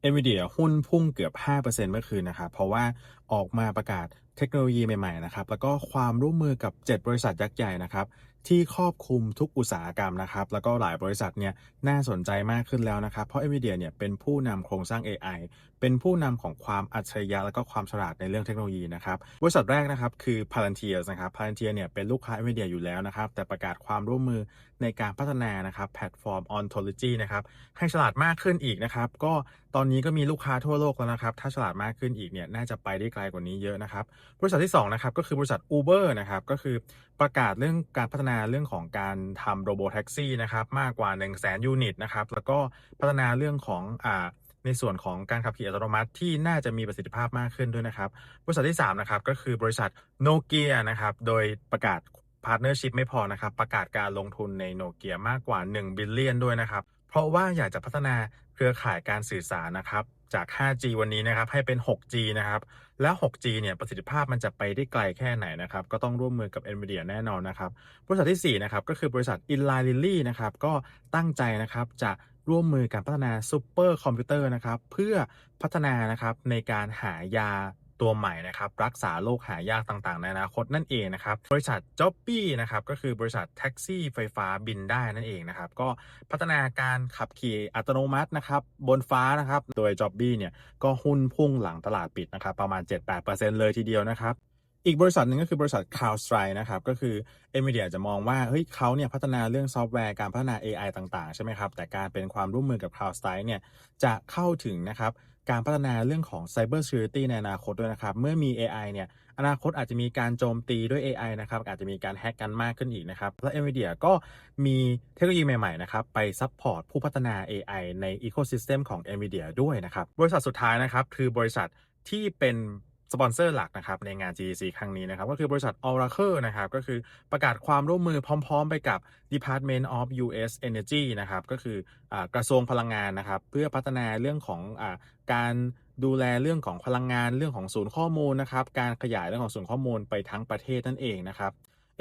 เอ v i d i a หุ้นพุ่งเกือบ 5%เมื่อคืนนะครับ เพราะว่าออกมาประกาศ เทคโนโลยีใหม่ๆนะครับแล้วก็ความร่วมมือกับ 7 บริษัทยักษ์ใหญ่นะครับที่ครอบคลุมทุกอุตสาหกรรมนะครับแล้วก็หลายบริษัทเนี่ยน่าสนใจมากขึ้นแล้วนะครับเพราะ NVIDIA เนี่ยเป็นผู้นำโครงสร้าง AI เป็นผู้นำของความอัจฉริยะและก็ความฉลาดในเรื่องเทคโนโลยีนะครับบริษัทแรกนะครับคือ Palantir นะครับ Palantir เนี่ยเป็นลูกค้า NVIDIA อยู่แล้วนะครับแต่ประกาศความร่วมมือในการพัฒนานะครับแพลตฟอร์ม Ontology นะครับให้ฉลาดมากขึ้นอีกนะครับก็ตอนนี้ก็มีลูกค้าทั่วโลกแล้วนะครับถ้าฉลาดมากขึ้นอีกเนี่ยน่าจะไปได้ไกลกว่านี้เยอะนะครับบริษัทที่2นะครับก็คือบริษัท Uber นะครับก็คือประกาศเรื่องการพัฒนาเรื่องของการทำโรบอทแท็กซี่นะครับมากกว่า 1 0 0 0 0แยูนิตนะครับแล้วก็พัฒนาเรื่องของอ่าในส่วนของการขับขี่อัตโนมัติที่น่าจะมีประสิทธิภาพมากขึ้นด้วยนะครับ บริษัทที่3นะครับก็คือบริษัทโนเกียนะครับโดยประกาศพาร์ทเนอร์ชิพไม่พอนะครับ ประกาศการลงทุนในโนเกียมากกว่า 1 บิลเลียนด้วยนะครับ เพราะว่าอยากจะพัฒนาเครือข่ายการสื่อสารนะครับ จาก 5G วันนี้นะครับให้เป็น 6G นะครับ แล้ว 6G เนี่ยประสิทธิภาพมันจะไปได้ไกลแค่ไหนนะครับ ก็ต้องร่วมมือกับ NVIDIA แน่นอนนะครับ บริษัทที่ 4 นะครับ ก็คือบริษัท Eli Lilly นะครับ ก็ตั้งใจนะครับจะร่วมมือการพัฒนาซูเปอร์คอมพิวเตอร์นะครับ เพื่อพัฒนานะครับในการหายา ตัวใหม่นะครับรักษาโรคหายากต่างๆ ในอนาคตนั่นเองนะครับบริษัท j o b b y นะครับก็คือบริษัทแท็กซี่ไฟฟ้าบินได้นั่นเองนะครับก็พัฒนาการขับขี่อัตโนมัตินะครับบนฟ้านะครับโดย j o b b y เนี่ยก็หุ้นพุ่งหลังตลาดปิดนะครับประมาณ 7-8%เลยทีเดียวนะครับอีกบริษัทหนึ่งก็คือบริษัท CrowdStrike นะครับก็คือ NVIDIA จะมองว่าเฮ้ยเขาเนี่ยพัฒนาเรื่องซอฟต์แวร์การพัฒนา AI ต่างๆ ใช่ไหมครับ แต่การเป็นความร่วมมือกับ CrowdStrike เนี่ยจะเข้าถึงนะครับ การพัฒนาเรื่องของ Cyber Security ในอนาคตด้วยนะครับ เมื่อมี AI เนี่ยอนาคตอาจจะมีการโจมตีด้วย AI นะครับอาจจะมีการแฮกกันมากขึ้นอีกนะครับและ NVIDIA ก็มีเทคโนโลยีใหม่ๆนะครับไปซัพพอร์ตผู้พัฒนา AI ใน Ecosystem ของ NVIDIA ด้วยนะครับบริษัทสุดท้ายนะครับคือบริษัทที่เป็น สปอนเซอร์หลักนะครับในงาน GDC ครั้งนี้นะครับก็คือบริษัท Oracle นะครับก็คือประกาศความร่วมมือพร้อม ๆ ไปกับ Department of US Energy นะครับก็คืออกระทรวงพลังงานนะครับเพื่อพัฒนาเรื่องของอการดูแลเรื่องของพลังงานเรื่องของศูนย์ข้อมูลนะครับการขยายเรื่องของศูนย์ข้อมูลไปทั้งประเทศนั่นเองนะครับ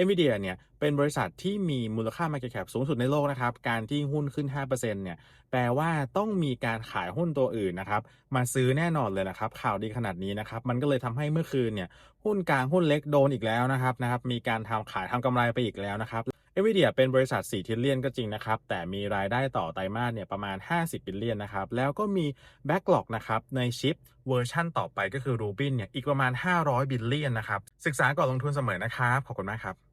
NVIDIA เนี่ยเป็นบริษัทที่มีมูลค่า Market Cap สูงสุดในโลกนะครับ การที่หุ้นขึ้น 5%เนี่ยแปลว่าต้องมีการขายหุ้นตัวอื่นนะครับ มาซื้อแน่นอนเลยนะครับ ข่าวดีขนาดนี้นะครับ มันก็เลยทำให้เมื่อคืนเนี่ยหุ้นกลางหุ้นเล็กโดนอีกแล้วนะครับนะครับ มีการทำขายทำกำไรไปอีกแล้วนะครับ NVIDIA เป็นบริษัท4ทิลเลียนก็จริงนะครับ แต่มีรายได้ต่อไตรมาสเนี่ยประมาณ 50บิลเลียนนะครับ แล้วก็มีแบ็กหลอกนะครับ ในชิปเวอร์ชั่นต่อไปก็คือ Rubin เนี่ยอีกประมาณ 500บิลเลียนนะครับ ศึกษาก่อนลงทุนเสมอนะครับ ขอบคุณมากครับ